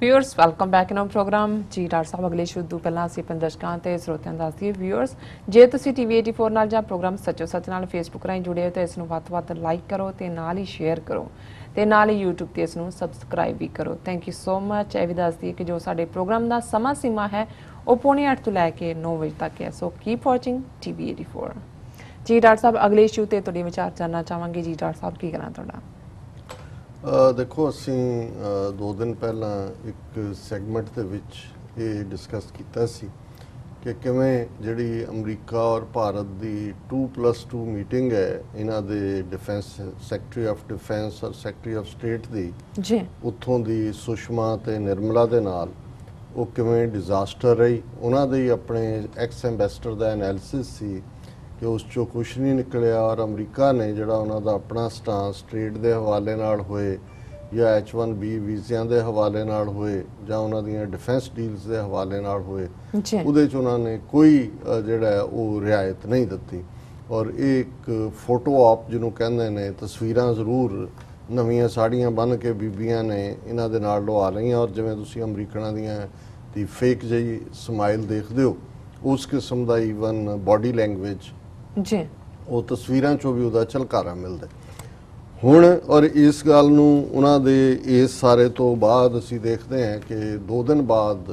Viewers welcome back in our program ਜੀ doctor ਸਾਹਿਬ ਅਗਲੇ ਸ਼ੁੱਧ ਤੋਂ ਪਹਿਲਾਂ ਅਸੀਂ ਆਪਣੇ ਦਰਸ਼ਕਾਂ ਤੇ ਸਰੋਤਿਆਂ ਨੂੰ ਦੱਸ ਵਿਊਅਰਸ ਜੇ ਤੁਸੀਂ ਟੀਵੀ 84 ਨਾਲ ਜਾਂ ਪ੍ਰੋਗਰਾਮ ਸੱਚੋ ਸੱਚ ਨਾਲ ਫੇਸਬੁੱਕ ਰਾਹੀਂ ਜੁੜੇ ਹੋ, ਤਾਂ ਇਸ ਨੂੰ ਵੱਧ ਤੋਂ ਵੱਧ ਲਾਈਕ ਕਰੋ ਤੇ ਨਾਲ ਹੀ ਸ਼ੇਅਰ ਕਰੋ ਤੇ ਨਾਲ ਹੀ YouTube ਤੇ ਇਸ ਨੂੰ ਸਬਸਕ੍ਰਾਈਬ ਵੀ ਕਰੋ। ਥੈਂਕ ਯੂ ਸੋ ਮਚ ਇਹ ਵੀ ਦੱਸਦੀ ਹੈ ਕਿ ਜੋ ਸਾਡੇ ਪ੍ਰੋਗਰਾਮ ਦਾ ਸਮਾਂ ਸੀਮਾ ਹੈ, ਉਹ ਪੌਣੇ 8 ਤੋਂ ਲੈ ਕੇ 9 ਵਜੇ ਤੱਕ ਹੈ। ਸੋ ਕੀਪ ਵਾਚਿੰਗ ਟੀਵੀ 84 ਜੀ ਡਾਕਟਰ ਸਾਹਿਬ ਅਗਲੇ ਇਸ਼ੂ ਤੇ ਤੁਹਾਡੇ ਵਿਚਾਰ ਜਾਨਣਾ ਚਾਹਾਂਗੇ। ਜੀ ਡਾਕਟਰ ਸਾਹਿਬ ਕੀ ਕਰਾਂ ਤੁਹਾਡਾ? ਦੇਖੋ ਅਸੀਂ ਦੋ ਦਿਨ ਪਹਿਲਾਂ ਇੱਕ ਸੈਗਮੈਂਟ ਦੇ ਵਿੱਚ ਇਹ ਡਿਸਕਸ ਕੀਤਾ ਸੀ ਕਿ ਕਿਵੇਂ ਜਿਹੜੀ ਅਮਰੀਕਾ ਔਰ ਭਾਰਤ ਦੀ 2+2 ਮੀਟਿੰਗ ਹੈ ਇਹਨਾਂ ਦੇ ਡਿਫੈਂਸ ਸੈਕਟਰੀ ਆਫ ਡਿਫੈਂਸ ਔਰ ਸੈਕਟਰੀ ਆਫ ਸਟੇਟ ਦੀ ਜੀ। ਉੱਥੋਂ ਦੀ ਸੁਸ਼ਮਾ ਤੇ ਨਿਰਮਲਾ ਦੇ ਨਾਲ ਉਹ ਕਿਵੇਂ ਡਿਜ਼ਾਸਟਰ ਰਹੀ ਉਹਨਾਂ ਦੇ ਆਪਣੇ ਐਕਸ ਐਮਬੈਸਡਰ ਦਾ ਐਨਾਲਿਸਿਸ ਸੀ ਕਿ ਉਸ ਚੋਂ ਕੁਝ ਨਹੀਂ ਨਿਕਲਿਆ ਔਰ ਅਮਰੀਕਾ ਨੇ ਜਿਹੜਾ ਉਹਨਾਂ ਦਾ ਆਪਣਾ ਸਟਾਂਸ ਟ੍ਰੇਡ ਦੇ ਹਵਾਲੇ ਨਾਲ ਹੋਏ ਜਾਂ H1B ਵੀਜ਼ਿਆਂ ਦੇ ਹਵਾਲੇ ਨਾਲ ਹੋਏ ਜਾਂ ਉਹਨਾਂ ਦੀਆਂ ਡਿਫੈਂਸ ਡੀਲਸ ਦੇ ਹਵਾਲੇ ਨਾਲ ਹੋਏ ਉਹਦੇ ਚ ਉਹਨਾਂ ਨੇ ਕੋਈ ਜਿਹੜਾ ਉਹ ਰਿਆਇਤ ਨਹੀਂ ਦਿੱਤੀ। ਔਰ ਇਹ ਇੱਕ ਫੋਟੋ ਆਪ ਜਿਹਨੂੰ ਕਹਿੰਦੇ ਨੇ ਤਸਵੀਰਾਂ ਜ਼ਰੂਰ ਨਵੀਆਂ ਸਾੜੀਆਂ ਬੰਨ ਕੇ ਬੀਬੀਆਂ ਨੇ ਇਹਨਾਂ ਦੇ ਨਾਲ ਲਵਾ ਲਈਆਂ। ਔਰ ਜਿਵੇਂ ਤੁਸੀਂ ਅਮਰੀਕਨਾਂ ਦੀਆਂ ਦੀ ਫੇਕ ਜਿਹੀ ਸਮਾਈਲ ਦੇਖਦੇ ਹੋ ਉਸ ਕਿਸਮ ਦਾ ਈਵਨ ਬਾਡੀ ਲੈਂਗੁਏਜ ਜੀ। ਉਹ ਤਸਵੀਰਾਂ ਚੋਂ ਵੀ ਉਹਦਾ ਝਲਕਾਰਾ ਮਿਲਦਾ। ਹੁਣ ਔਰ ਇਸ ਗੱਲ ਨੂੰ ਉਹਨਾਂ ਦੇ ਇਸ ਸਾਰੇ ਤੋਂ ਬਾਅਦ ਅਸੀਂ ਦੇਖਦੇ ਹਾਂ ਕਿ 2 ਦਿਨ ਬਾਅਦ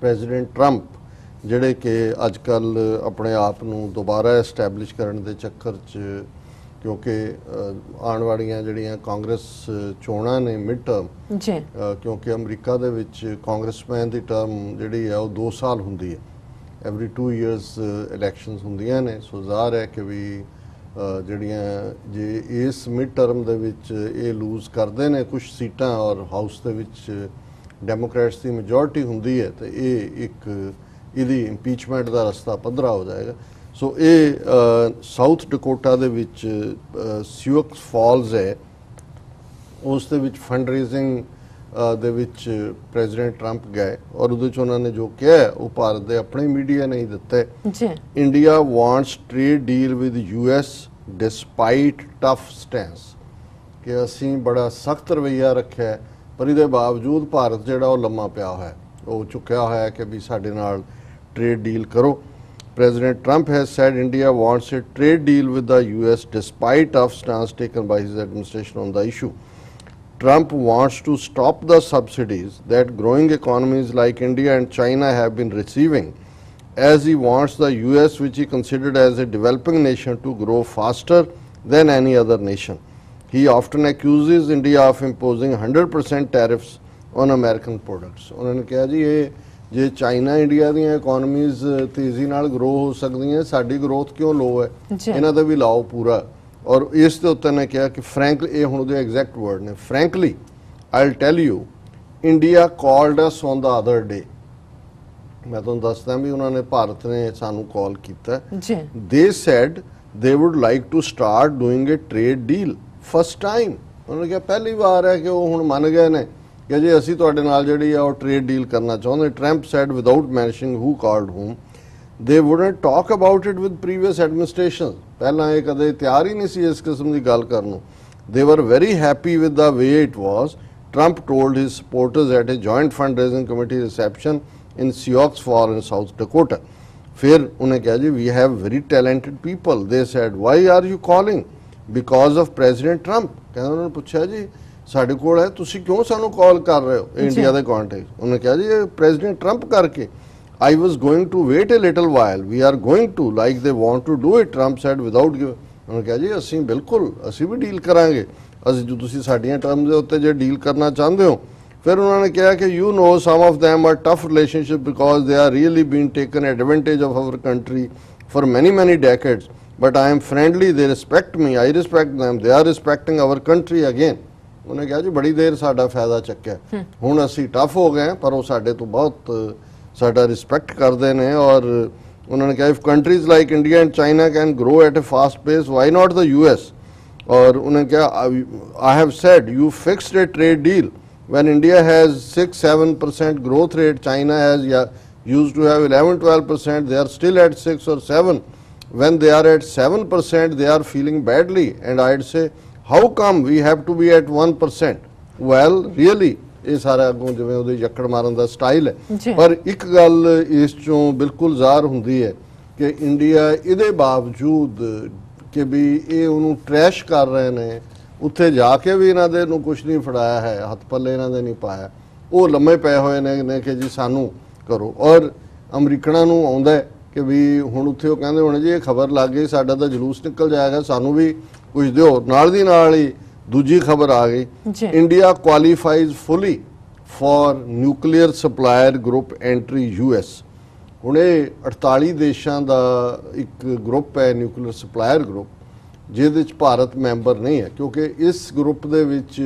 ਪ੍ਰੈਜ਼ੀਡੈਂਟ ਟਰੰਪ ਜਿਹੜੇ ਕਿ ਅੱਜ ਕੱਲ ਆਪਣੇ ਆਪ ਨੂੰ ਦੁਬਾਰਾ ਐਸਟੈਬਲਿਸ਼ ਕਰਨ ਦੇ ਚੱਕਰ 'ਚ ਕਿਉਂਕਿ ਆਉਣ ਵਾਲੀਆਂ ਜਿਹੜੀਆਂ ਕਾਂਗਰਸ ਚੋਣਾਂ ਨੇ ਮਿਡ ਟਰਮ ਜੀ ਕਿਉਂਕਿ ਅਮਰੀਕਾ ਦੇ ਵਿੱਚ ਕਾਂਗਰਸਮੈਨ ਦੀ ਟਰਮ ਜਿਹੜੀ ਹੈ ਉਹ 2 ਸਾਲ ਹੁੰਦੀ ਹੈ। ਐਵਰੀ 2 ਇਅਰਸ ਇਲੈਕਸ਼ਨਸ ਹੁੰਦੀਆਂ ਨੇ। ਸੋ ਜ਼ਾਹਰ ਹੈ ਕਿ ਵੀ ਜਿਹੜੀਆਂ, ਜੇ ਇਸ ਮਿਡ ਟਰਮ ਦੇ ਵਿੱਚ ਇਹ ਲੂਜ਼ ਕਰਦੇ ਨੇ ਕੁਝ ਸੀਟਾਂ ਔਰ ਹਾਊਸ ਦੇ ਵਿੱਚ ਡੈਮੋਕ੍ਰੈਟਸ ਦੀ ਮੈਜੋਰਟੀ ਹੁੰਦੀ ਹੈ, ਤੇ ਇਹ ਇੱਕ ਇਹਦੀ ਇੰਪੀਚਮੈਂਟ ਦਾ ਰਸਤਾ ਪੱਧਰਾ ਹੋ ਜਾਏਗਾ। ਸੋ ਇਹ ਸਾਊਥ ਡਕੋਟਾ ਦੇ ਵਿੱਚ ਸਿਊਕਸ ਫਾਲਸ ਹੈ। ਉਸ ਦੇ ਵਿੱਚ ਫੰਡ ਰੇਜ਼ਿੰਗ ਦੇ ਵਿੱਚ ਪ੍ਰੈਜ਼ੀਡੈਂਟ ਟਰੰਪ ਗਏ ਔਰ ਉਹਦੇ ਚ ਉਹਨਾਂ ਨੇ ਜੋ ਕਿਹਾ ਹੈ, ਉਹ ਭਾਰਤ ਦੇ ਆਪਣੇ ਮੀਡੀਆ ਨੇ ਹੀ ਦਿੱਤਾ। ਹੈ ਜੀ India wants trade deal with US despite tough stance ਕਿ ਅਸੀਂ ਬੜਾ ਸਖਤ ਰਵਈਆ ਰੱਖਿਆ ਹੈ, ਪਰ ਇਹਦੇ ਬਾਵਜੂਦ ਭਾਰਤ ਜਿਹੜਾ ਉਹ ਲੰਮਾ ਪਿਆ ਹੋਇਆ ਹੈ। ਉਹ ਚੁੱਕਿਆ ਹੋਇਆ ਹੈ ਕਿ ਵੀ ਸਾਡੇ ਨਾਲ ਟ੍ਰੇਡ ਡੀਲ ਕਰੋ। President Trump has said India wants a trade deal with the US despite tough stance taken by his administration on the issue. Trump wants to stop the subsidies that growing economies like India and China have been receiving, as he wants the US, which he considered as a developing nation, to grow faster than any other nation. He often accuses India of imposing 100% tariffs on American products. ਉਹਨਾਂ ਨੇ ਕਿਹਾ ਜੀ ਇਹ ਜੇ China India ਦੀਆਂ economies ਤੇਜ਼ੀ ਨਾਲ grow ਹੋ ਸਕਦੀਆਂ ਸਾਡੀ ਗਰੋਥ ਕਿਉਂ ਲੋ ਹੈ। ਇਹਨਾਂ ਦਾ ਵੀ ਲਾਓ ਪੂਰਾ ਔਰ ਇਸ ਦੇ ਉੱਤੇ ਨੇ ਕਿਹਾ ਕਿ ਫ੍ਰੈਂਕਲੀ ਇਹ ਹੁਣ ਉਹਦੇ ਐਗਜ਼ੈਕਟ ਵਰਡ ਨੇ frankly I'll tell you India called us on the other day ਮੈਂ ਤੁਹਾਨੂੰ ਦੱਸਦਾ ਵੀ ਉਹਨਾਂ ਨੇ ਭਾਰਤ ਨੇ ਸਾਨੂੰ ਕਾਲ ਕੀਤਾ ਜੀ they said they would like to start doing a trade deal first time ਉਹਨਾਂ ਨੇ ਕਿਹਾ ਪਹਿਲੀ ਵਾਰ ਹੈ ਕਿ ਉਹ ਹੁਣ ਮੰਨ ਗਏ ਨੇ ਕਿ ਜੇ ਅਸੀਂ ਤੁਹਾਡੇ ਨਾਲ ਜਿਹੜੀ ਆ ਉਹ ਟ੍ਰੇਡ ਡੀਲ ਕਰਨਾ ਚਾਹੁੰਦੇ Trump said without mentioning who called whom they wouldn't talk about it with previous administrations ਪਹਿਲਾਂ ਇਹ ਕਦੇ ਤਿਆਰ ਹੀ ਨਹੀਂ ਸੀ ਇਸ ਕਿਸਮ ਦੀ ਗੱਲ ਕਰਨ ਨੂੰ। They were very happy with the way it was. Trump told his supporters at a joint fundraising committee reception in Sioux Falls in South Dakota. ਫਿਰ ਉਹਨੇ ਕਿਹਾ ਜੀ we have very talented people they said why are you calling because of President Trump ਕਹਿੰਦਾ ਉਹਨਾਂ ਨੇ ਪੁੱਛਿਆ ਜੀ ਸਾਡੇ ਕੋਲ ਹੈ ਤੁਸੀਂ ਕਿਉਂ ਸਾਨੂੰ ਕਾਲ ਕਰ ਰਹੇ ਹੋ ਇੰਡੀਆ ਦੇ ਕੰਟੈਕਟ ਉਹਨੇ ਕਿਹਾ ਜੀ ਇਹ ਪ੍ਰੈਜ਼ੀਡੈਂਟ ਟਰੰਪ ਕਰਕੇ I was going to wait a little while. We are going to, like they want to do it, Trump said without give. ਉਹਨੇ ਕਿਹਾ ਜੀ ਅਸੀਂ ਬਿਲਕੁਲ ਅਸੀਂ ਵੀ ਡੀਲ ਕਰਾਂਗੇ ਅਸੀਂ ਜੋ ਤੁਸੀਂ ਸਾਡੀਆਂ ਟਰਮਸ ਦੇ ਉੱਤੇ ਜੇ ਡੀਲ ਕਰਨਾ ਚਾਹੁੰਦੇ ਹੋ ਫਿਰ ਉਹਨਾਂ ਨੇ ਕਿਹਾ ਕਿ you know some of them are tough relationship because they are really being taken advantage of our country for many many decades but I am friendly they respect me I respect them they are respecting our country again ਉਹਨੇ ਕਿਹਾ ਜੀ ਬੜੀ ਦੇਰ ਸਾਡਾ ਫਾਇਦਾ ਚੱਕਿਆ ਹੁਣ ਅਸੀਂ ਟਫ ਹੋ ਗਏ ਹਾਂ, ਪਰ ਉਹ ਸਾਡੇ ਤੋਂ ਬਹੁਤ ਅ, ਸਾਡਾ ਰਿਸਪੈਕਟ ਕਰਦੇ ਨੇ ਔਰ ਉਹਨਾਂ ਨੇ ਕਿਹਾ if countries like India and China can grow at a fast pace why not the US ਔਰ ਉਹਨੇ ਕਿਹਾ I have said you fixed a trade deal when india has 6 7% growth rate china has yeah, used to have 11 12% they are still at 6 or 7 when they are at 7% they are feeling badly and i'd say how come we have to be at 1% well really ਇਹ ਸਾਰਾ ਅੱਗੋਂ ਜਿਵੇਂ ਉਹਦੇ ਯੱਕੜ ਮਾਰਨ ਦਾ style. ਹੈ। ਪਰ ਇੱਕ ਗੱਲ ਇਸ ਚੋਂ ਬਿਲਕੁਲ ਜ਼ਾਹਰ ਹੁੰਦੀ ਹੈ ਕਿ ਇੰਡੀਆ ਇਹਦੇ ਬਾਵਜੂਦ ਕਿ ਵੀ ਇਹ ਉਹਨੂੰ ਟਰੈਸ਼ ਕਰ ਰਹੇ ਨੇ ਉੱਥੇ ਜਾ ਕੇ ਵੀ ਇਹਨਾਂ ਦੇ ਨੂੰ ਕੁਝ ਨਹੀਂ ਫੜਾਇਆ ਹੈ ਹੱਥ ਪੱਲੇ ਇਹਨਾਂ ਦੇ ਨਹੀਂ ਪਾਇਆ। ਉਹ ਲੰਮੇ ਪਏ ਹੋਏ ਨੇ ਨੇ ਕਿ ਜੀ ਸਾਨੂੰ ਕਰੋ। ਔਰ ਅਮਰੀਕਨਾਂ ਨੂੰ ਆਉਂਦਾ ਕਿ ਵੀ ਹੁਣ ਉੱਥੇ ਉਹ ਕਹਿੰਦੇ ਹੁਣ ਜੀ ਇਹ ਖਬਰ ਲੱਗ ਗਈ ਸਾਡਾ ਤਾਂ ਜਲੂਸ ਨਿਕਲ ਜਾਏਗਾ ਸਾਨੂੰ ਵੀ ਕੁਝ ਦਿਓ। ਨਾਲ ਦੀ ਨਾਲ ਹੀ ਦੂਜੀ ਖਬਰ ਆ ਗਈ। India qualifies fully for nuclear supplier group entry US ਹੁਣ ਇਹ 48 ਦੇਸ਼ਾਂ ਦਾ ਇੱਕ ਗਰੁੱਪ ਹੈ ਨਿਊਕਲੀਅਰ ਸਪਲਾਇਰ ਗਰੁੱਪ ਜਿਹਦੇ ਵਿੱਚ ਭਾਰਤ ਮੈਂਬਰ ਨਹੀਂ ਹੈ ਕਿਉਂਕਿ ਇਸ ਗਰੁੱਪ ਦੇ ਵਿੱਚ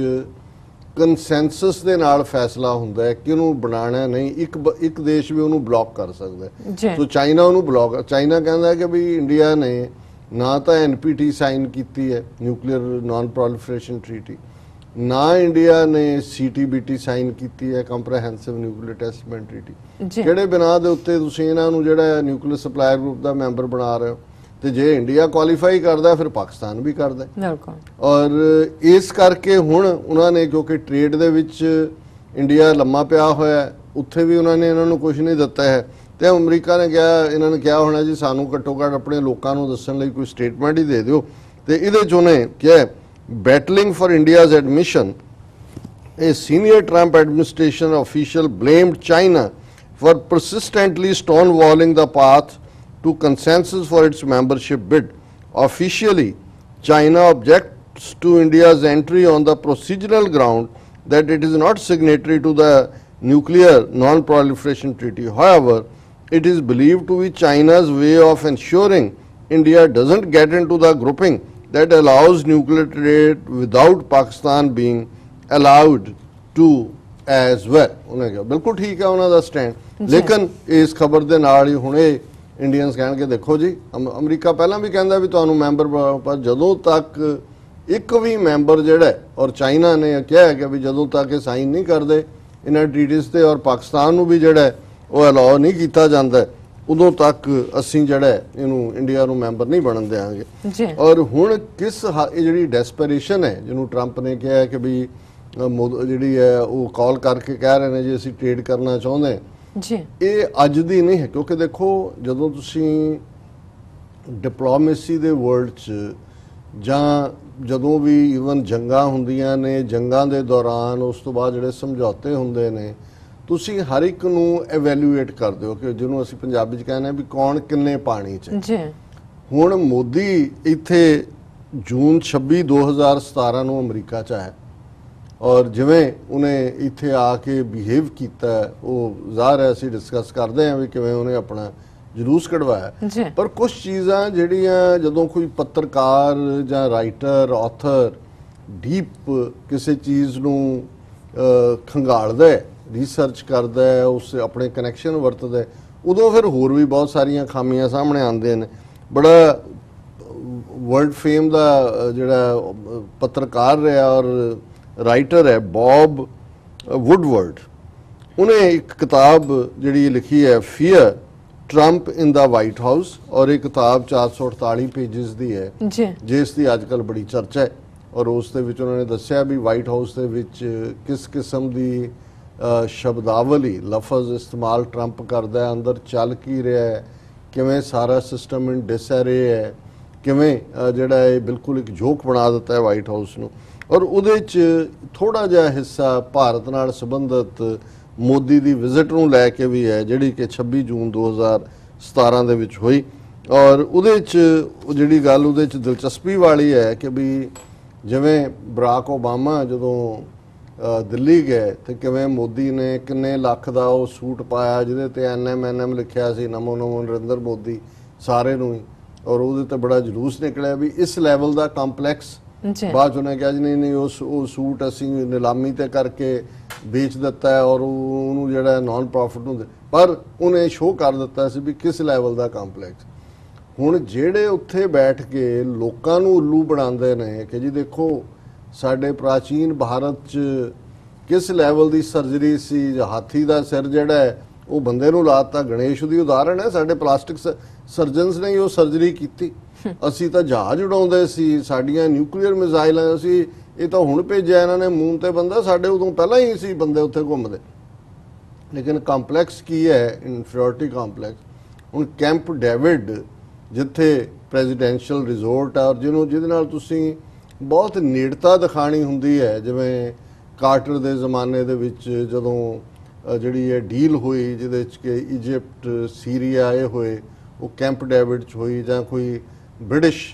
ਕੰਸੈਂਸਸ ਦੇ ਨਾਲ ਫੈਸਲਾ ਹੁੰਦਾ ਹੈ ਕਿ ਉਹਨੂੰ ਬਣਾਉਣਾ ਨਹੀਂ ਇੱਕ ਇੱਕ ਦੇਸ਼ ਵੀ ਉਹਨੂੰ ਬਲੌਕ ਕਰ ਸਕਦਾ ਸੋ ਚਾਈਨਾ ਉਹਨੂੰ ਬਲੌਕ ਚਾਈਨਾ ਕਹਿੰਦਾ ਹੈ ਕਿ ਵੀ ਇੰਡੀਆ ਨੇ ਨਾ ਤਾਂ ਐਨਪੀਟੀ ਸਾਈਨ ਕੀਤੀ ਹੈ ਨਿਊਕਲੀਅਰ ਨਾਨ ਪ੍ਰੋਲੀਫਰੇਸ਼ਨ ਟ੍ਰੀਟੀ ਨਾ ਇੰਡੀਆ ਨੇ ਸੀਟੀਬੀਟੀ ਸਾਈਨ ਕੀਤੀ ਹੈ ਕੰਪਰੈਹੈਂਸਿਵ ਨਿਊਕਲੀਅਰ ਟੈਸਟਮੈਂਟ ਟ੍ਰੀਟੀ ਕਿਹੜੇ ਬਿਨਾਂ ਦੇ ਉੱਤੇ ਤੁਸੀਂ ਇਹਨਾਂ ਨੂੰ ਜਿਹੜਾ ਨਿਊਕਲੀਅਰ ਸਪਲਾਇਰ ਗਰੁੱਪ ਦਾ ਮੈਂਬਰ ਬਣਾ ਰਹੇ ਹੋ ਤੇ ਜੇ ਇੰਡੀਆ ਕੁਆਲੀਫਾਈ ਕਰਦਾ ਫਿਰ ਪਾਕਿਸਤਾਨ ਵੀ ਕਰਦਾ ਹੈ। ਬਿਲਕੁਲ। ਔਰ ਇਸ ਕਰਕੇ ਹੁਣ ਉਹਨਾਂ ਨੇ ਕਿਉਂਕਿ ਟ੍ਰੇਡ ਦੇ ਵਿੱਚ ਇੰਡੀਆ ਲੰਮਾ ਪਿਆ ਹੋਇਆ ਉੱਥੇ ਵੀ ਉਹਨਾਂ ਨੇ ਇਹਨਾਂ ਨੂੰ ਕੁਝ ਨਹੀਂ ਦਿੱਤਾ ਹੈ ਤੇ ਅਮਰੀਕਾ ਨੇ ਕਿਹਾ ਇਹਨਾਂ ਨੇ ਕਿਹਾ ਹੋਣਾ ਜੀ ਸਾਨੂੰ ਘੱਟੋ ਘੱਟ ਆਪਣੇ ਲੋਕਾਂ ਨੂੰ ਦੱਸਣ ਲਈ ਕੋਈ ਸਟੇਟਮੈਂਟ ਹੀ ਦੇ ਦਿਓ ਤੇ ਇਹਦੇ ਚ ਉਹਨੇ ਕਿਹਾ battling for India's admission A senior Trump administration official blamed China for persistently stonewalling the path to consensus for its membership bid. Officially, China objects to India's entry on the procedural ground that it is not signatory to the Nuclear Non-Proliferation Treaty. However, it is believed to be China's way of ensuring India doesn't get into the grouping that allows nuclear trade without Pakistan being allowed to as well. ਉਹਨੇ ਕਿਹਾ ਬਿਲਕੁਲ ਠੀਕ ਹੈ ਉਹਨਾਂ ਦਾ stand ਲੇਕਿਨ ਇਸ ਖਬਰ ਦੇ ਨਾਲ ਹੀ ਹੁਣੇ ਇੰਡੀਅਨਸ ਕਹਿਣਗੇ ਦੇਖੋ ਜੀ ਅਮ- ਅਮਰੀਕਾ ਪਹਿਲਾਂ ਵੀ ਕਹਿੰਦਾ ਵੀ ਤੁਹਾਨੂੰ ਮੈਂਬਰ ਪਰ ਜਦੋਂ ਤੱਕ ਇੱਕ ਵੀ ਮੈਂਬਰ ਜਿਹੜਾ ਔਰ ਚਾਈਨਾ ਨੇ ਕਿਹਾ ਕਿ ਵੀ ਜਦੋਂ ਤੱਕ ਇਹ ਸਾਈਨ ਨਹੀਂ ਕਰਦੇ ਇਹਨਾਂ ਟ੍ਰੀਟੀਜ਼ ਤੇ ਔਰ ਪਾਕਿਸਤਾਨ ਨੂੰ ਵੀ ਜਿਹੜਾ ਉਹ ਅਲਾਉ ਨਹੀਂ ਕੀਤਾ ਜਾਂਦਾ। ਉਦੋਂ ਤੱਕ ਅਸੀਂ ਜਿਹੜਾ ਇਹਨੂੰ ਇੰਡੀਆ ਨੂੰ ਮੈਂਬਰ ਨਹੀਂ ਬਣਨ ਦੇਵਾਂਗੇ ਜੀ। ਔਰ ਹੁਣ ਕਿਸ ਇਹ ਜਿਹੜੀ ਡੈਸਪੀਰੇਸ਼ਨ ਹੈ ਜਿਹਨੂੰ ਟਰੰਪ ਨੇ ਕਿਹਾ ਕਿ ਵੀ ਜਿਹੜੀ ਹੈ ਉਹ ਕਾਲ ਕਰਕੇ ਕਹਿ ਰਹੇ ਨੇ ਜੀ ਅਸੀਂ ਟ੍ਰੇਡ ਕਰਨਾ ਚਾਹੁੰਦੇ ਹਾਂ। ਜੀ। ਇਹ ਅੱਜ ਦੀ ਨਹੀਂ ਹੈ ਕਿਉਂਕਿ ਦੇਖੋ ਜਦੋਂ ਤੁਸੀਂ ਡਿਪਲੋਮੇਸੀ ਦੇ ਵਰਲਡ 'ਚ ਜਾਂ ਜਦੋਂ ਵੀ ਇਵਨ ਜੰਗਾਂ ਹੁੰਦੀਆਂ ਨੇ ਜੰਗਾਂ ਦੇ ਦੌਰਾਨ ਉਸ ਤੋਂ ਬਾਅਦ ਜਿਹੜੇ ਸਮਝੌਤੇ ਹੁੰਦੇ ਨੇ ਤੁਸੀਂ ਹਰ ਇੱਕ ਨੂੰ ਐਵੈਲੂਏਟ ਕਰਦੇ ਹੋ ਕਿ ਜਿਹਨੂੰ ਅਸੀਂ ਪੰਜਾਬੀ 'ਚ ਕਹਿੰਦੇ ਆ ਵੀ ਕੌਣ ਕਿੰਨੇ ਪਾਣੀ 'ਚ। ਜੀ। ਹੁਣ ਮੋਦੀ ਇੱਥੇ ਜੂਨ 26 2017 ਨੂੰ ਅਮਰੀਕਾ 'ਚ ਆਇਆ। ਔਰ ਜਿਵੇਂ ਉਹਨੇ ਇੱਥੇ ਆ ਕੇ ਬਿਹੇਵ ਕੀਤਾ ਉਹ ਜ਼ਾਹਰ ਹੈ ਅਸੀਂ ਡਿਸਕਸ ਕਰਦੇ ਹਾਂ ਵੀ ਕਿਵੇਂ ਉਹਨੇ ਆਪਣਾ ਜਲੂਸ ਕਢਵਾਇਆ। ਪਰ ਕੁਝ ਚੀਜ਼ਾਂ ਜਿਹੜੀਆਂ ਜਦੋਂ ਕੋਈ ਪੱਤਰਕਾਰ ਜਾਂ ਰਾਈਟਰ ਆਥਰ ਡੀਪ ਕਿਸੇ ਚੀਜ਼ ਨੂੰ ਖੰਗਾਲਦਾ ਹੈ ਰਿਸਰਚ ਕਰਦਾ ਹੈ ਉਸ ਆਪਣੇ ਕਨੈਕਸ਼ਨ ਵਰਤਦਾ ਹੈ ਉਦੋਂ ਫਿਰ ਹੋਰ ਵੀ ਬਹੁਤ ਸਾਰੀਆਂ ਖਾਮੀਆਂ ਸਾਹਮਣੇ ਆਉਂਦੀਆਂ ਨੇ। ਬੜਾ ਵਰਲਡ ਫੇਮ ਦਾ ਜਿਹੜਾ ਪੱਤਰਕਾਰ ਰਿਹਾ ਔਰ ਰਾਈਟਰ ਹੈ ਬੌਬ ਵੁੱਡਵਰਡ। ਉਹਨੇ ਇੱਕ ਕਿਤਾਬ ਜਿਹੜੀ ਲਿਖੀ ਹੈ fear Trump in the White House ਔਰ ਇਹ ਕਿਤਾਬ 448 ਪੇजेस ਦੀ ਹੈ। ਜਿਸ ਦੀ ਅੱਜਕੱਲ ਬੜੀ ਚਰਚਾ ਹੈ ਔਰ ਉਸ ਦੇ ਵਿੱਚ ਉਹਨਾਂ ਨੇ ਦੱਸਿਆ ਵੀ ਵਾਈਟ ਹਾਊਸ ਦੇ ਵਿੱਚ ਕਿਸ ਕਿਸਮ ਦੀ ਸ਼ਬਦਾਵਲੀ, ਲਫ਼ਜ਼ ਇਸਤੇਮਾਲ ਟਰੰਪ ਕਰਦਾ ਹੈ, ਅੰਦਰ ਚੱਲ ਕੀ ਰਿਹਾ ਹੈ, ਕਿਵੇਂ ਸਾਰਾ ਸਿਸਟਮ ਇਨ ਡਿਸਐਰੇ ਹੈ, ਕਿਵੇਂ ਜਿਹੜਾ ਇਹ ਬਿਲਕੁਲ ਇੱਕ ਜੋਕ ਬਣਾ ਦਿੱਤਾ ਹੈ ਵਾਈਟ ਹਾਊਸ ਨੂੰ। ਔਰ ਉਹਦੇ 'ਚ ਥੋੜਾ ਜਿਹਾ ਹਿੱਸਾ ਭਾਰਤ ਨਾਲ ਸੰਬੰਧਿਤ ਮੋਦੀ ਦੀ ਵਿਜ਼ਿਟ ਨੂੰ ਲੈ ਕੇ ਵੀ ਹੈ, ਜਿਹੜੀ ਕਿ 26 ਜੂਨ 2017 ਦੇ ਵਿੱਚ ਹੋਈ। ਔਰ ਉਹਦੇ 'ਚ ਜਿਹੜੀ ਗੱਲ ਉਹਦੇ 'ਚ ਦਿਲਚਸਪੀ ਵਾਲੀ ਹੈ ਕਿ ਵੀ ਜਿਵੇਂ ਬਰਾਕ ਓਬਾਮਾ ਜਦੋਂ ਦਿੱਲੀ ਗਏ ਤੇ ਕਿਵੇਂ ਮੋਦੀ ਨੇ ਕਿੰਨੇ ਲੱਖ ਦਾ ਉਹ ਸੂਟ ਪਾਇਆ ਜਿਹਦੇ ਤੇ ਐਨਐਮਐਨਐਮ ਲਿਖਿਆ ਸੀ ਨਮੋ ਨਮੋ ਨਰਿੰਦਰ ਮੋਦੀ ਸਾਰੇ ਨੂੰ ਹੀ। ਔਰ ਉਹਦੇ ਤੇ ਬੜਾ ਜਲੂਸ ਨਿਕਲਿਆ ਵੀ ਇਸ ਲੈਵਲ ਦਾ ਕੰਪਲੈਕਸ ਬਾਅਦ ਉਹਨੇ ਕਿਹਾ ਜੀ ਨਹੀਂ ਨਹੀਂ ਉਹ ਸੂ- ਉਹ ਸੂਟ ਅਸੀਂ ਨਿਲਾਮੀ ਤੇ ਕਰਕੇ ਵੇਚ ਦਿੱਤਾ ਹੈ ਔਰ ਉਹ- ਉਹਨੂੰ ਜਿਹੜਾ ਨਾਨ ਪ੍ਰੋਫਿਟ ਨੂੰ ਪਰ ਉਹਨੇ ਸ਼ੋਅ ਕਰ ਦਿੱਤਾ ਸੀ ਵੀ ਕਿਸ ਲੈਵਲ ਦਾ ਕੰਪਲੈਕਸ ਹੁਣ ਜਿਹੜੇ ਉੱਥੇ ਬੈਠ ਕੇ ਲੋਕਾਂ ਨੂੰ ਉੱਲੂ ਬਣਾਉਂਦੇ ਨੇ ਕਿ ਜੀ ਦੇਖੋ ਸਾਡੇ ਪ੍ਰਾਚੀਨ ਭਾਰਤ 'ਚ ਕਿਸ ਲੈਵਲ ਦੀ ਸਰਜਰੀ ਸੀ ਹਾਥੀ ਦਾ ਸਿਰ ਜਿਹੜਾ ਹੈ, ਉਹ ਬੰਦੇ ਨੂੰ ਲਾਤਾ? ਗਣੇਸ਼ ਦੀ ਉਦਾਹਰਣ ਹੈ, ਸਾਡੇ ਪਲਾਸਟਿਕ ਸਰਜਨਸ ਨੇ ਹੀ ਉਹ ਸਰਜਰੀ ਕੀਤੀ। ਅਸੀਂ ਤਾਂ ਜਹਾਜ਼ ਉਡਾਉਂਦੇ ਸੀ, ਸਾਡੀਆਂ ਨਿਊਕਲੀਅਰ ਮਿਜ਼ਾਈਲਾਂ ਅਸੀਂ ਇਹ ਤਾਂ ਹੁਣ ਭੇਜਿਆ ਇਹਨਾਂ ਨੇ ਮੂਨ ਤੇ ਬੰਦਾ ਸਾਡੇ ਉਦੋਂ ਪਹਿਲਾਂ ਹੀ ਸੀ ਬੰਦੇ ਉੱਥੇ ਘੁੰਮਦੇ। ਲੇਕਿਨ ਕੰਪਲੈਕਸ ਕੀ ਹੈ? ਇਨਫੀਰੀਅਰਿਟੀ ਕੰਪਲੈਕਸ ਹੁਣ ਕੈਂਪ ਡੇਵਿਡ ਜਿੱਥੇ ਪ੍ਰੈਜ਼ੀਡੈਂਸ਼ੀਅਲ ਰਿਜ਼ੋਰਟ ਆ, ਔਰ ਜਿਹਨੂੰ ਜਿਹਦੇ ਨਾਲ ਤੁਸੀਂ ਬਹੁਤ ਨੇੜਤਾ ਦਿਖਾਣੀ ਹੁੰਦੀ ਹੈ ਜਿਵੇਂ ਕਾਰਟਰ ਦੇ ਜ਼ਮਾਨੇ ਦੇ ਵਿੱਚ ਜਦੋਂ ਜਿਹੜੀ ਇਹ ਡੀਲ ਹੋਈ ਜਿਹਦੇ ਵਿੱਚ ਕਿ ਇਜਿਪਟ ਸੀਰੀਆ ਇਹ ਹੋਏ ਉਹ ਕੈਂਪ ਡੇਵਿਡ ਚ ਹੋਈ ਜਾਂ ਕੋਈ ਬ੍ਰਿਟਿਸ਼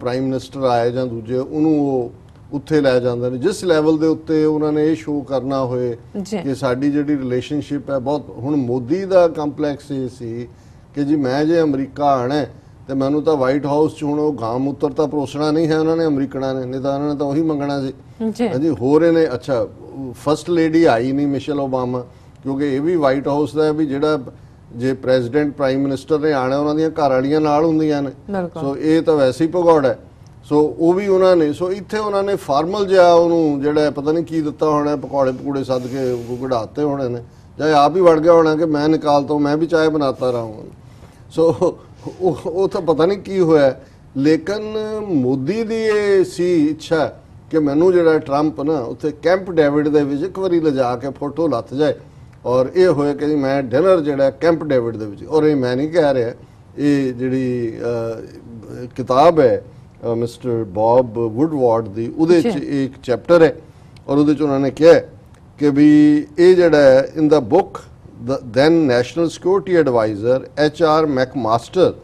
ਪ੍ਰਾਈਮ ਮਿਨਿਸਟਰ ਆਏ ਜਾਂ ਦੂਜੇ ਉਹਨੂੰ ਉਹ ਉੱਥੇ ਲੈ ਜਾਂਦੇ ਨੇ। ਜਿਸ ਲੈਵਲ ਦੇ ਉੱਤੇ ਉਹਨਾਂ ਨੇ ਇਹ ਸ਼ੋਅ ਕਰਨਾ ਹੋਏ ਕਿ ਸਾਡੀ ਜਿਹੜੀ ਰਿਲੇਸ਼ਨਸ਼ਿਪ ਹੈ ਬਹੁਤ ਹੁਣ ਮੋਦੀ ਦਾ ਕੰਪਲੈਕਸ ਇਹ ਸੀ ਕਿ ਜੀ ਮੈਂ ਜੇ ਅਮਰੀਕਾ ਆਣਾ ਹੈ, ਤੇ ਮੈਨੂੰ ਤਾਂ ਵਾਈਟ ਹਾਊਸ 'ਚ ਹੁਣ ਉਹ ਗਾਮ ਉੱਤਰ ਤਾਂ ਪਰੋਸਣਾ ਨਹੀਂ ਹੈ ਉਹਨਾਂ ਨੇ ਅਮਰੀਕਨਾਂ ਨੇ ਨਹੀਂ ਤਾਂ ਉਹਨਾਂ ਨੇ ਤਾਂ ਉਹੀ ਮੰਗਣਾ ਸੀ। ਹਾਂਜੀ ਹੋਰ ਇਹਨੇ ਅੱਛਾ ਫਸਟ ਲੇਡੀ ਆਈ ਨਹੀਂ ਮਿਸ਼ੇਲ ਓਬਾਮਾ ਕਿਉਂਕਿ ਇਹ ਵੀ ਵਾਈਟ ਹਾਊਸ ਦਾ ਹੈ ਵੀ ਜਿਹੜਾ ਜੇ ਪ੍ਰੈਜ਼ੀਡੈਂਟ ਪ੍ਰਾਈਮ ਮਿਨਿਸਟਰ ਨੇ ਆਣਾ ਉਹਨਾਂ ਦੀਆਂ ਘਰ ਵਾਲੀਆਂ ਨਾਲ ਹੁੰਦੀਆਂ ਨੇ। ਸੋ ਇਹ ਤਾਂ ਵੈਸੇ ਹੀ ਭਗੌੜਾ ਹੈ। ਸੋ ਉਹ ਵੀ ਉਹਨਾਂ ਨੇ ਸੋ ਇੱਥੇ ਉਹਨਾਂ ਨੇ ਫਾਰਮਲ ਜਿਹਾ ਉਹਨੂੰ ਜਿਹੜਾ ਹੈ ਪਤਾ ਨਹੀਂ ਕੀ ਦਿੱਤਾ ਹੋਣਾ ਪਕੌੜੇ ਪਕੂੜੇ ਸੱਦ ਕੇ ਕਢਾਤੇ ਹੋਣੇ ਨੇ। ਜਾਂ ਆਪ ਹੀ ਵੜ ਗਿਆ ਹੋਣਾ ਕਿ ਮੈਂ ਨਿਕਾਲਤਾ ਹੂੰ ਮੈਂ ਵੀ ਚਾਹ ਬਣਾਤਾ ਰਹਾ ਹੂੰ ਸੋ ਉਹ ਉਹ ਤਾਂ ਪਤਾ ਨਹੀਂ ਕੀ ਹੋਇਆ। ਲੇਕਿਨ ਮੋਦੀ ਦੀ ਇਹ ਸੀ ਇੱਛਾ ਕਿ ਮੈਨੂੰ ਜਿਹੜਾ ਟਰੰਪ ਨਾ ਉੱਥੇ ਕੈਂਪ ਡੇਵਿਡ ਦੇ ਵਿੱਚ ਇੱਕ ਵਾਰੀ ਲਿਜਾ ਕੇ ਫੋਟੋ ਲੱਥ ਜਾਏ। ਔਰ ਇਹ ਹੋਇਆ ਕਿ ਮੈਂ ਡਿਨਰ ਜਿਹੜਾ ਕੈਂਪ ਡੇਵਿਡ ਦੇ ਵਿੱਚ ਔਰ ਇਹ ਮੈਂ ਨਹੀਂ ਕਹਿ ਰਿਹਾ ਇਹ ਜਿਹੜੀ ਕਿਤਾਬ ਹੈ ਮਿਸਟਰ ਬੌਬ ਵੁੱਡਵਾਰਡ ਦੀ ਉਹਦੇ ਚ। ਇੱਕ ਚੈਪਟਰ ਹੈ। ਔਰ ਉਹਦੇ ਚ ਉਹਨਾਂ ਨੇ ਕਿਹਾ ਕਿ ਵੀ ਇਹ ਜਿਹੜਾ in the book the then national security advisor HR McMaster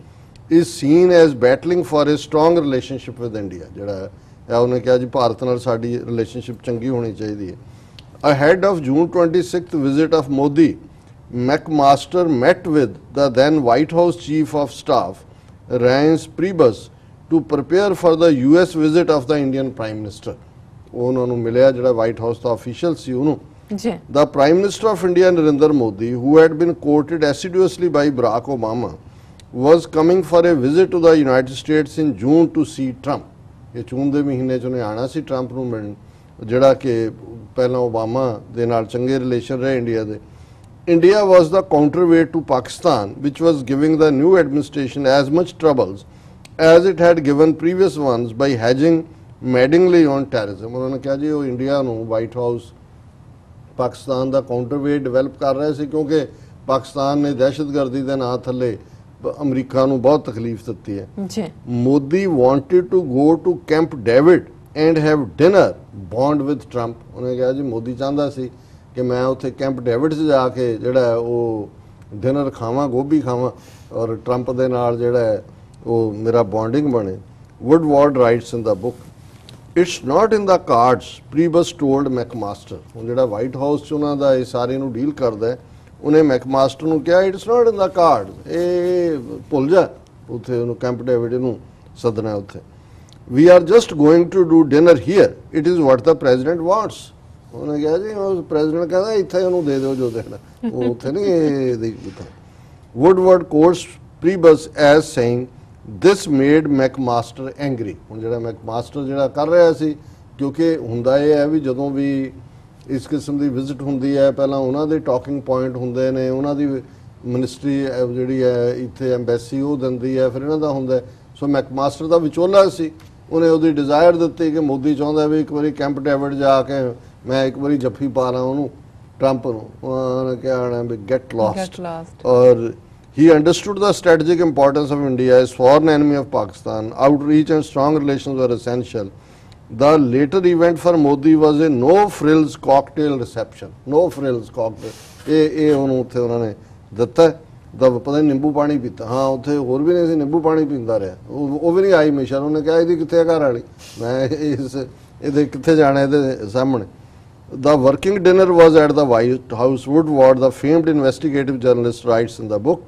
is seen as battling for a strong relationship with India ਜਿਹੜਾ ਹੈ ਇਹ ਉਹਨੇ ਕਿਹਾ ਜੀ ਭਾਰਤ ਨਾਲ ਸਾਡੀ ਰਿਲੇਸ਼ਨਸ਼ਿਪ ਚੰਗੀ ਹੋਣੀ ਚਾਹੀਦੀ ਹੈ ahead of June 26th visit of Modi McMaster met with the then White House chief of staff Reince Priebus to prepare for the US visit of the Indian Prime Minister ਉਹ ਉਹਨਾਂ ਨੂੰ ਮਿਲਿਆ ਜਿਹੜਾ White House ਦਾ official ਸੀ ਉਹਨੂੰ ਜੀ The Prime Minister of India Narendra Modi, who had been courted assiduously by Barack Obama, was coming for a visit to the United States in June to see Trump. ਇਹ ਜੂਨ ਦੇ ਮਹੀਨੇ 'ਚ ਉਹਨੇ ਆਣਾ ਸੀ ਟਰੰਪ ਨੂੰ ਮਿਲਣ ਜਿਹੜਾ ਕਿ ਪਹਿਲਾਂ ਓਬਾਮਾ ਦੇ ਨਾਲ ਚੰਗੇ ਰਿਲੇਸ਼ਨ ਰਹੇ ਇੰਡੀਆ ਦੇ India was the counterweight to Pakistan which was giving the new administration as much troubles as it had given previous ones by hedging maddeningly on terrorism ਉਹਨਾਂ ਨੇ ਕਿਹਾ ਜੀ ਉਹ ਇੰਡੀਆ ਨੂੰ ਵਾਈਟ ਹਾਊਸ ਪਾਕਿਸਤਾਨ ਦਾ counterweight develop ਕਰ ਰਿਹਾ ਸੀ ਕਿਉਂਕਿ ਪਾਕਿਸਤਾਨ ਨੇ ਦਹਿਸ਼ਤਗਰਦੀ ਦੇ ਨਾਂ ਥੱਲੇ ਅਮਰੀਕਾ ਨੂੰ ਬਹੁਤ ਤਕਲੀਫ ਦਿੱਤੀ ਹੈ। ਜੀ। Modi wanted to go to Camp David and have dinner bond with Trump ਉਹਨੇ ਕਿਹਾ ਜੀ ਮੋਦੀ ਚਾਹੁੰਦਾ ਸੀ ਕਿ ਮੈਂ ਉੱਥੇ ਕੈਂਪ ਡੇਵਿਡ 'ਚ ਜਾ ਕੇ ਜਿਹੜਾ ਉਹ ਡਿਨਰ ਖਾਵਾਂ ਗੋਭੀ ਖਾਵਾਂ ਔਰ ਟਰੰਪ ਦੇ ਨਾਲ ਜਿਹੜਾ ਉਹ ਮੇਰਾ ਬੌਂਡਿੰਗ ਬਣੇ। Woodward writes in the book it's not in the cards Priebus told McMaster ਉਹ ਜਿਹੜਾ ਵਾਈਟ ਹਾਊਸ ਚ ਉਹਨਾਂ ਦਾ ਇਹ ਸਾਰੇ ਨੂੰ ਡੀਲ ਕਰਦਾ ਉਹਨੇ ਮੈਕਮਾਸਟਰ ਨੂੰ ਕਿਹਾ it's not in the card ਇਹ ਭੁੱਲ ਜਾ। ਉੱਥੇ ਉਹਨੂੰ ਕੈਂਪ ਡੇਵਿਡ ਨੂੰ ਸੱਦਣਾ ਉੱਥੇ। We are just going to do dinner here it is what the president wants ਉਹਨੇ ਕਿਹਾ, ਜੀ, ਉਹ ਪ੍ਰੈਜ਼ੀਡੈਂਟ ਕਹਿੰਦਾ, ਇੱਥੇ ਉਹਨੂੰ ਦੇ ਦਿਓ ਜੋ ਦੇਣਾ। ਉਹ ਉੱਥੇ ਨਹੀਂ, ਇਹ ਦੇ ਦਿੱਤਾ Woodward quotes Priebus as saying this made McMaster angry ਹੁਣ ਜਿਹੜਾ McMaster ਜਿਹੜਾ ਕਰ ਰਿਹਾ ਸੀ ਕਿਉਂਕਿ ਹੁੰਦਾ ਇਹ ਹੈ ਵੀ ਜਦੋਂ ਵੀ ਇਸ ਕਿਸਮ ਦੀ ਵਿਜ਼ਿਟ ਹੁੰਦੀ ਹੈ ਪਹਿਲਾਂ ਉਹਨਾਂ ਦੇ ਟਾਕਿੰਗ ਪੁਆਇੰਟ ਹੁੰਦੇ ਨੇ ਉਹਨਾਂ ਦੀ ਮਿਨਿਸਟਰੀ ਜਿਹੜੀ ਹੈ ਇੱਥੇ ਐਮਬੈਸੀ ਉਹ ਦਿੰਦੀ ਹੈ ਫਿਰ ਇਹਨਾਂ ਦਾ ਹੁੰਦਾ। ਸੋ ਮੈਕਮਾਸਟਰ ਦਾ ਵਿਚੋਲਾ ਸੀ ਉਹਨੇ ਉਹਦੀ ਡਿਜ਼ਾਇਰ ਦਿੱਤੀ ਕਿ ਮੋਦੀ ਚਾਹੁੰਦਾ ਵੀ ਇੱਕ ਵਾਰੀ ਕੈਂਪ ਡੇਵਿਡ ਜਾ ਕੇ ਮੈਂ ਇੱਕ ਵਾਰੀ ਜੱਫੀ ਪਾ ਲਾਂ ਉਹਨੂੰ ਟਰੰਪ ਨੂੰ ਉਹਨੇ ਕਿਹਾ ਨਾ we get lost. or he understood the strategic importance of India as foreign enemy of Pakistan. Outreach and strong relations were essential. The later event for Modi was a no frills cocktail reception. No frills cocktail. ਇਹ ਇਹ ਉਹਨੂੰ ਉੱਥੇ ਉਹਨਾਂ ਨੇ ਦਿੱਤਾ ਦਾ ਪਤਾ ਨਹੀਂ ਨਿੰਬੂ ਪਾਣੀ ਪੀਤਾ ਹਾਂ ਉੱਥੇ ਹੋਰ ਵੀ ਨਹੀਂ ਸੀ ਨਿੰਬੂ ਪਾਣੀ ਪੀਂਦਾ ਰਿਹਾ ਉਹ ਉਹ ਵੀ ਨਹੀਂ ਆਈ ਮਿਸ਼ਨ ਉਹਨੇ ਕਿਹਾ ਇਹਦੀ ਕਿੱਥੇ ਆ ਘਰ ਵਾਲੀ ਮੈਂ ਇਸ ਇਹਦੇ ਕਿੱਥੇ ਜਾਣਾ ਇਹਦੇ ਸਾਹਮਣੇ The working dinner was at the White House. Woodward, the famed investigative journalist, writes in the book,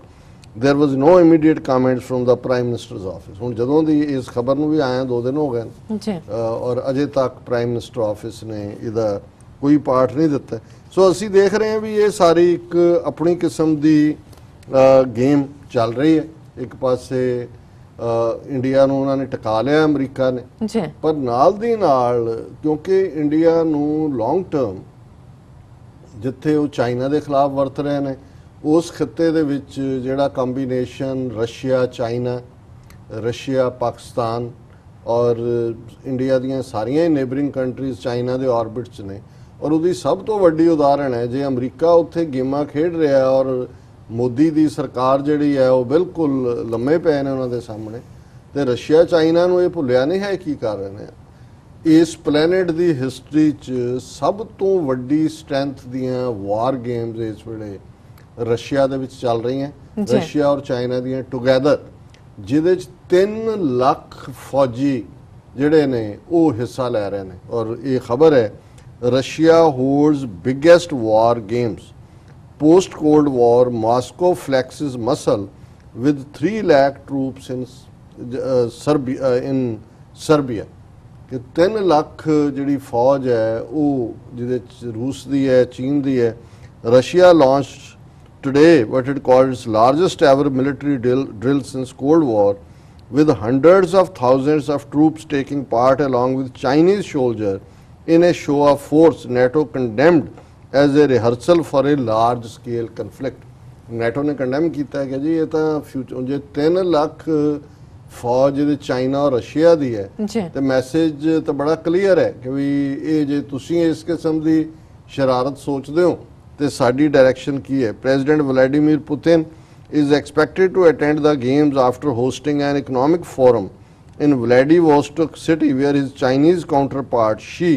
there was no immediate comment from the Prime Minister's office. ਹੁਣ ਜਦੋਂ ਦੀ ਇਸ ਖਬਰ ਨੂੰ ਵੀ ਆਇਆ ਦੋ ਦਿਨ ਹੋ ਗਏ ਨੇ, ਜੀ ਔਰ ਅਜੇ ਤੱਕ ਪ੍ਰਾਈਮ ਮਿਨਿਸਟਰ ਆਫਿਸ ਨੇ ਇਹਦਾ ਕੋਈ ਪਾਰਟ ਨਹੀਂ ਦਿੱਤਾ ਸੋ ਅਸੀਂ ਦੇਖ ਰਹੇ ਹਾਂ ਵੀ ਇਹ ਸਾਰੀ ਇੱਕ ਆਪਣੀ ਕਿਸਮ ਦੀ ਗੇਮ ਚੱਲ ਰਹੀ ਹੈ ਇੱਕ ਪਾਸੇ ਇੰਡੀਆ ਨੂੰ ਉਹਨਾਂ ਨੇ ਟਿਕਾ ਲਿਆ ਅਮਰੀਕਾ ਨੇ ਜੀ ਪਰ ਨਾਲ ਦੀ ਨਾਲ ਕਿਉਂਕਿ ਇੰਡੀਆ ਨੂੰ ਲੌਂਗ ਟਰਮ ਜਿੱਥੇ ਉਹ ਚਾਈਨਾ ਦੇ ਖਿਲਾਫ ਵਰਤ ਰਹੇ ਨੇ ਉਸ ਖਿੱਤੇ ਦੇ ਵਿੱਚ ਜਿਹੜਾ combination Russia, China, Russia, Pakistan ਔਰ ਇੰਡੀਆ ਦੀਆਂ ਸਾਰੀਆਂ ਹੀ ਨੇਬਰਿੰਗ ਕੰਟਰੀਜ਼ ਚਾਈਨਾ ਦੇ ਆਰਬਿਟ 'ਚ ਨੇ ਔਰ ਉਹਦੀ ਸਭ ਤੋਂ ਵੱਡੀ ਉਦਾਹਰਣ ਹੈ, ਜੇ ਅਮਰੀਕਾ ਉੱਥੇ ਗੇਮਾਂ ਖੇਡ ਰਿਹਾ ਔਰ ਮੋਦੀ ਦੀ ਸਰਕਾਰ ਜਿਹੜੀ ਹੈ ਉਹ ਬਿਲਕੁਲ ਲੰਮੇ ਪਏ ਨੇ ਉਹਨਾਂ ਦੇ ਸਾਹਮਣੇ, ਤੇ ਰਸ਼ੀਆ, ਚਾਈਨਾ ਨੂੰ ਇਹ ਭੁੱਲਿਆ ਨਹੀਂ ਹੈ ਕੀ ਕਾਰਨ ਹੈ। ਇਸ ਪਲੈਨਟ ਦੀ ਹਿਸਟਰੀ 'ਚ ਸਭ ਤੋਂ ਵੱਡੀ ਸਟਰੈਂਥ ਦੀਆਂ ਵਾਰ ਗੇਮਸ ਇਸ ਵੇਲੇ ਰਸ਼ੀਆ ਦੇ ਵਿੱਚ ਚੱਲ ਰਹੀਆਂ। ਜੀ। ਰਸ਼ੀਆ ਔਰ ਚਾਈਨਾ ਦੀਆਂ ਟੁਗੇਦਰ ਜਿਹਦੇ 'ਚ 3 ਲੱਖ ਫੌਜੀ ਜਿਹੜੇ ਨੇ ਉਹ ਹਿੱਸਾ ਲੈ ਰਹੇ ਨੇ। ਔਰ ਇਹ ਖਬਰ ਹੈ Russia holds biggest war games post cold war moscow flexes muscle with 3 lakh troops in uh, serbia uh, in serbia. ਕਿ 3 ਲੱਖ ਜਿਹੜੀ ਫੌਜ ਹੈ ਉਹ ਜਿਹਦੇ ਚ ਰੂਸ ਦੀ ਹੈ ਚੀਨ ਦੀ ਹੈ Russia launched today what it called its largest ever military drill, drill since cold war with hundreds of thousands of troops taking part along with chinese soldier in a show of force nato condemned as a rehearsal for a large scale conflict NATO ਨੇ condemn ਕੀਤਾ ਕਿ ਜੀ ਇਹ ਤਾਂ future ਜੇ 3 ਲੱਖ ਫੌਜ ਦੇ China ਔਰ ਰਸ਼ੀਆ ਦੀ ਹੈ ਤੇ ਮੈਸੇਜ ਤਾਂ ਬੜਾ ਕਲੀਅਰ ਹੈ ਕਿ ਵੀ ਇਹ ਜੇ ਤੁਸੀਂ ਇਸ ਕਿਸਮ ਦੀ ਸ਼ਰਾਰਤ ਸੋਚਦੇ ਹੋ ਤੇ ਸਾਡੀ ਡਾਇਰੈਕਸ਼ਨ ਕੀ ਹੈ president Vladimir Putin is expected to attend the games after hosting an economic forum in Vladivostok city where his Chinese counterpart Xi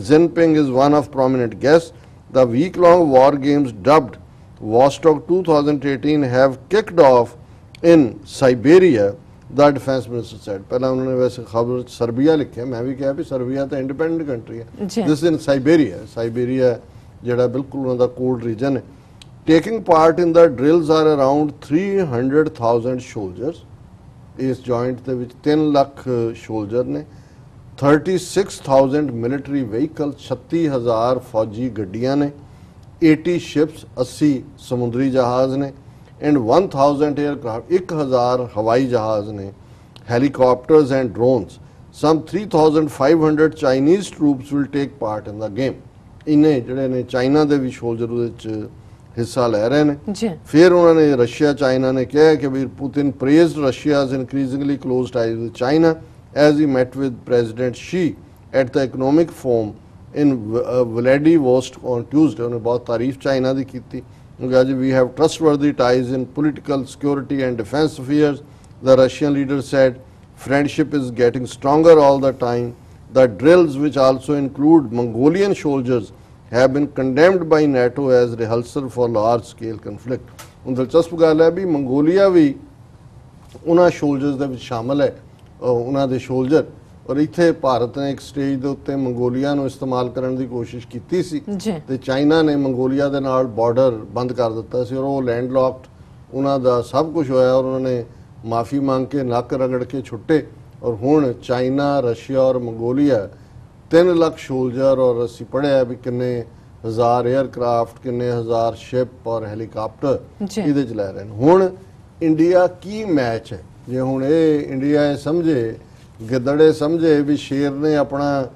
Jinping is one of prominent guests. The week-long war games dubbed Vostok 2018 have kicked off in Siberia, the defense minister said. ਪਹਿਲਾਂ ਉਹਨਾਂ ਨੇ ਵੈਸੇ ਖਬਰ Serbia ਲਿਖਿਆ ਮੈਂ ਵੀ ਕਿਹਾ ਵੀ Serbia ਤਾਂ independent country ਹੈ ਜੀ। ਦਿਸ ਇਨ ਸਾਈਬੇਰੀਆ ਸਾਈਬੇਰੀਆ ਜਿਹੜਾ ਬਿਲਕੁਲ ਉਹਨਾਂ ਦਾ ਕੋਲਡ ਰੀਜਨ ਹੈ। Taking part in the drills are around 300000 soldiers ਇਸ ਜੁਆਇੰਟ ਦੇ ਵਿੱਚ 3 ਲੱਖ ਸੋਲਜਰ ਨੇ। 36000 ਮਿਲਟਰੀ ਵਹੀਕਲ 36000 ਫੌਜੀ ਗੱਡੀਆਂ ਨੇ। 80 ਸ਼ਿਪਸ 80 ਸਮੁੰਦਰੀ ਜਹਾਜ਼ ਨੇ। ਐਂਡ 1000 에ਅਰਕ੍ਰਾਫਟ 1000 ਹਵਾਈ ਜਹਾਜ਼ ਨੇ। helicopters and drones some 3500 Chinese troops will take part in the game ਇਨੇ ਜਿਹੜੇ ਨੇ ਚਾਈਨਾ ਦੇ ਵੀ ਸੋਲਜਰ ਵਿੱਚ ਹਿੱਸਾ ਲੈ ਰਹੇ ਨੇ। ਜੀ। ਫਿਰ ਉਹਨਾਂ ਨੇ ਰਸ਼ੀਆ ਚਾਈਨਾ ਨੇ ਕਿਹਾ ਕਿ ਵੀ Putin praised Russia's increasingly close ties with China as he met with president Xi at the economic forum in Vladivostok on Tuesday ਉਹਨੇ ਬਹੁਤ ਤਾਰੀਫ ਚਾਈਨਾ ਦੀ ਕੀਤੀ। ਕਿਉਂਕਿ ਅੱਜ we have trustworthy ties in political security and defence affairs the Russian leader said friendship is getting stronger all the time. The drills, which also include Mongolian soldiers, have been condemned by NATO as rehearsal for large scale conflict. ਹੁਣ ਦਿਲਚਸਪ ਗੱਲ ਹੈ ਵੀ Mongolia ਵੀ ਉਹਨਾਂ soldiers ਦੇ ਵਿੱਚ ਸ਼ਾਮਲ ਹੈ ਉਹਨਾਂ ਦੇ ਸੋਲਜਰ ਔਰ ਇੱਥੇ ਭਾਰਤ ਨੇ ਇੱਕ ਸਟੇਜ ਦੇ ਉੱਤੇ ਮੰਗੋਲੀਆ ਨੂੰ ਇਸਤੇਮਾਲ ਕਰਨ ਦੀ ਕੋਸ਼ਿਸ਼ ਕੀਤੀ ਸੀ ਤੇ ਚਾਈਨਾ ਨੇ ਮੰਗੋਲੀਆ ਦੇ ਨਾਲ ਬਾਰਡਰ ਬੰਦ ਕਰ ਦਿੱਤਾ ਸੀ ਔਰ ਉਹ ਲੈਂਡਲੌਕਡ ਉਹਨਾਂ ਦਾ ਸਭ ਕੁਝ ਹੋਇਆ ਔਰ ਉਹਨਾਂ ਨੇ ਮਾਫੀ ਮੰਗ ਕੇ ਨੱਕ ਰਗੜ ਕੇ ਛੁੱਟੇ ਔਰ ਹੁਣ ਚਾਈਨਾ ਰਸ਼ੀਆ ਔਰ ਮੰਗੋਲੀਆ 3 ਲੱਖ ਸੋਲਜਰ ਔਰ ਅਸੀਂ ਪੜਿਆ ਵੀ ਕਿੰਨੇ ਹਜ਼ਾਰ 에ਅਰਕ੍ਰਾਫਟ ਕਿੰਨੇ ਹਜ਼ਾਰ ਸ਼ਿਪ ਔਰ ਹੈਲੀਕਾਪਟਰ। ਇਹਦੇ ਚ ਲੈ ਰਹੇ ਨੇ। ਹੁਣ ਇੰਡੀਆ ਕੀ ਮੈਚ ਹੈ? ਜੇ ਹੁਣ ਇਹ ਇੰਡੀਆ ਇਹ ਸਮਝੇ ਗਿੱਦੜੇ ਸਮਝੇ ਵੀ ਸ਼ੇਰ ਨੇ ਆਪਣਾ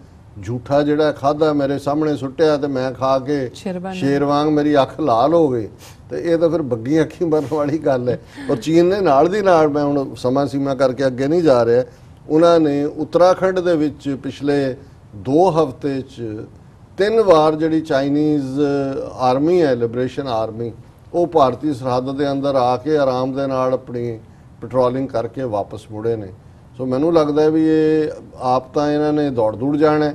ਝੂਠਾ ਜਿਹੜਾ ਖਾਦਾ ਮੇਰੇ ਸਾਹਮਣੇ ਸੁੱਟਿਆ ਤੇ ਮੈਂ ਖਾ ਕੇ ਸ਼ੇਰ ਵਾਂਗ ਮੇਰੀ ਅੱਖ ਲਾਲ ਹੋ ਗਈ। ਤੇ ਇਹ ਤਾਂ ਫਿਰ ਬੱਗੀ ਅੱਖੀ ਮਰਨ ਵਾਲੀ ਗੱਲ ਹੈ। ਔਰ ਚੀਨ ਨੇ ਨਾਲ ਦੀ ਨਾਲ ਮੈਂ ਹੁਣ ਸਮਾਂ ਸੀਮਾ ਕਰਕੇ ਅੱਗੇ ਨਹੀਂ ਜਾ ਰਿਹਾ ਉਹਨਾਂ ਨੇ ਉੱਤਰਾਖੰਡ ਦੇ ਵਿੱਚ ਪਿਛਲੇ 2 ਹਫ਼ਤੇ 'ਚ ਤਿੰਨ ਵਾਰ ਜਿਹੜੀ ਚਾਈਨੀਜ਼ ਆਰਮੀ ਹੈ ਲਿਬਰੇਸ਼ਨ ਆਰਮੀ ਉਹ ਭਾਰਤੀ ਸਰਹੱਦ ਦੇ ਅੰਦਰ ਆ ਕੇ ਆਰਾਮ ਦੇ ਨਾਲ ਆਪਣੀ ਪੈਟਰੋਲਿੰਗ ਕਰਕੇ ਵਾਪਸ ਮੁੜੇ ਨੇ। ਸੋ ਮੈਨੂੰ ਲੱਗਦਾ ਵੀ ਇਹ ਆਪ ਤਾਂ ਇਹਨਾਂ ਨੇ ਦੌੜ ਦੂੜ ਜਾਣਾ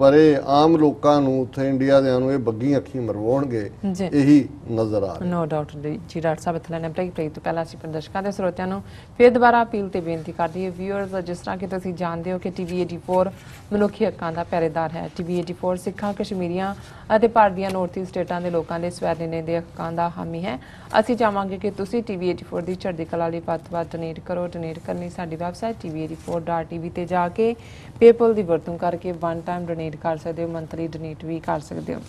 ਪਰ ਇਹ ਆਮ ਲੋਕਾਂ ਨੂੰ ਉੱਥੇ ਇੰਡੀਆ ਦੇ ਨੂੰ ਇਹ ਬੱਗੀ ਅੱਖੀ ਮਰਵਾਉਣਗੇ। ਇਹੀ ਨਜ਼ਰ ਆ ਰਿਹਾ। ਨੋ ਡਾਊਟ ਜੀ। ਡਾਕਟਰ ਸਾਹਿਬ ਇਥਲੇ ਨੇ ਬ੍ਰੇਕ ਬ੍ਰੇਕ ਤੋਂ ਪਹਿਲਾਂ ਅਸੀਂ ਪ੍ਰਦਰਸ਼ਕਾਂ ਦੇ ਸਰੋਤਿਆਂ ਨੂੰ ਫਿਰ ਦੁਬਾਰਾ ਅਪੀਲ ਤੇ ਬੇਨਤੀ ਕਰਦੀ ਹੈ ਵਿਊਅਰਸ ਜਿਸ ਤਰ੍ਹਾਂ ਕਿ ਤੁਸੀਂ ਜਾਣਦੇ ਹੋ ਕਿ ਟੀਵੀ 84 ਮਨੁੱਖੀ ਹੱਕਾਂ ਦਾ ਪਹਿਰੇਦਾਰ ਹੈ। ਟੀਵੀ 84 ਸਿੱਖਾਂ ਕਸ਼ਮੀਰੀਆਂ ਅਤੇ ਭਾਰਤ ਦੀਆਂ ਨੌਰਥ ਈਸਟ ਸਟੇਟਾਂ ਦੇ ਲੋਕਾਂ ਦੇ ਸਵੈਦਨੇ ਦੇ ਹੱਕਾਂ ਦਾ ਹਾਮੀ ਹੈ। ਅਸੀਂ ਚਾਹਾਂਗੇ ਕਿ ਤੁਸੀਂ ਟੀਵੀ 84 ਦੀ ਚੜ੍ਹਦੀ ਕਲਾ ਲਈ ਵੱਧ ਵੱਧ ਡੋਨੇਟ ਕਰੋ ਡੋਨੇਟ ਕਰਨ ਲਈ ਸਾਡੀ ਵੈਬਸਾਈਟ tv84.tv ਤੇ ਜਾ ਕੇ ਪੇਪਲ ਦੀ ਵਰਤੋਂ ਕਰਕੇ ਵਨ ਟਾਈਮ ਡੋਨੇਟ ਕਰ ਸਕਦੇ ਹੋ ਮੰਥਲੀ ਡੋਨੇਟ ਵੀ ਕਰ ਸਕਦੇ ਹੋ।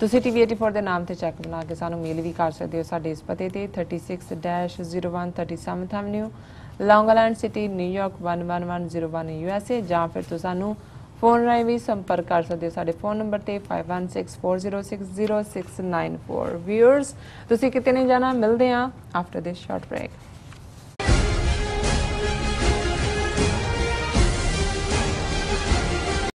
ਤੁਸੀਂ TV84 ਦੇ ਨਾਮ ਤੇ ਚੈੱਕ ਬਣਾ ਕੇ ਸਾਨੂੰ ਮੇਲ ਵੀ ਕਰ ਸਕਦੇ ਹੋ ਸਾਡੇ ਇਸ ਪਤੇ ਤੇ 36-01 37th avenue Long Island City New York 11101 USA ਜਾਂ ਫਿਰ ਤੁਸੀਂ ਸਾਨੂੰ ਫੋਨ ਰਾਹੀਂ ਵੀ ਸੰਪਰਕ ਕਰ ਸਕਦੇ ਹੋ ਸਾਡੇ ਫੋਨ ਨੰਬਰ ਤੇ 5164060694 ਵਿਅਰਸ ਤੁਸੀਂ ਕਿਤੇ ਨਹੀਂ ਜਾਣਾ, ਮਿਲਦੇ ਹਾਂ ਆਫਟਰ ਦਿਸ ਸ਼ਾਰਟ ਬ੍ਰੇਕ